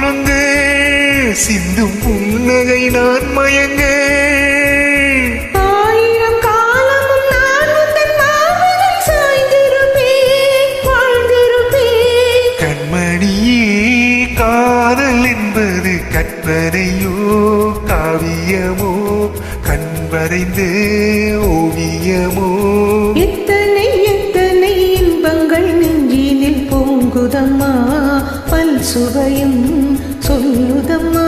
கொழுந்து சிந்தும் புன்னகை நான் மயங்க. கற்பனையோ காவியமோ கண் வரைந்து ஓவியமோ? எத்தனை எத்தனை இன்பங்கள் நெஞ்சினில் பொங்குதம்மா? சுவையும் சொல்லுதம்மா.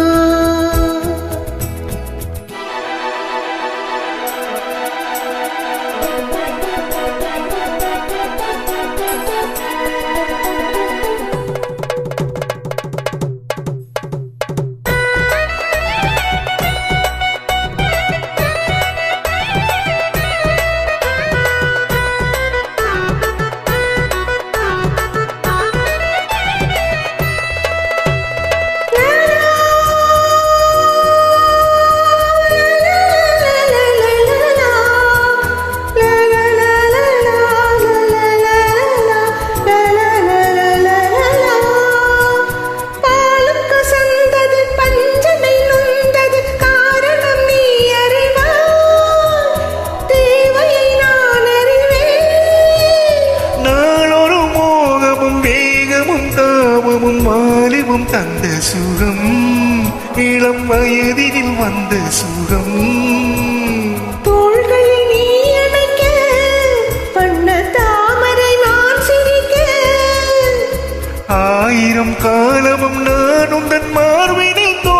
தாபமும் மாலிவும் தந்த சுகம். இளம் வயதினில் வந்த சுகம். ஆயிரம் காலமும் நான் உந்தன் மார்பினில் தோரணமாயாடிடுவேன்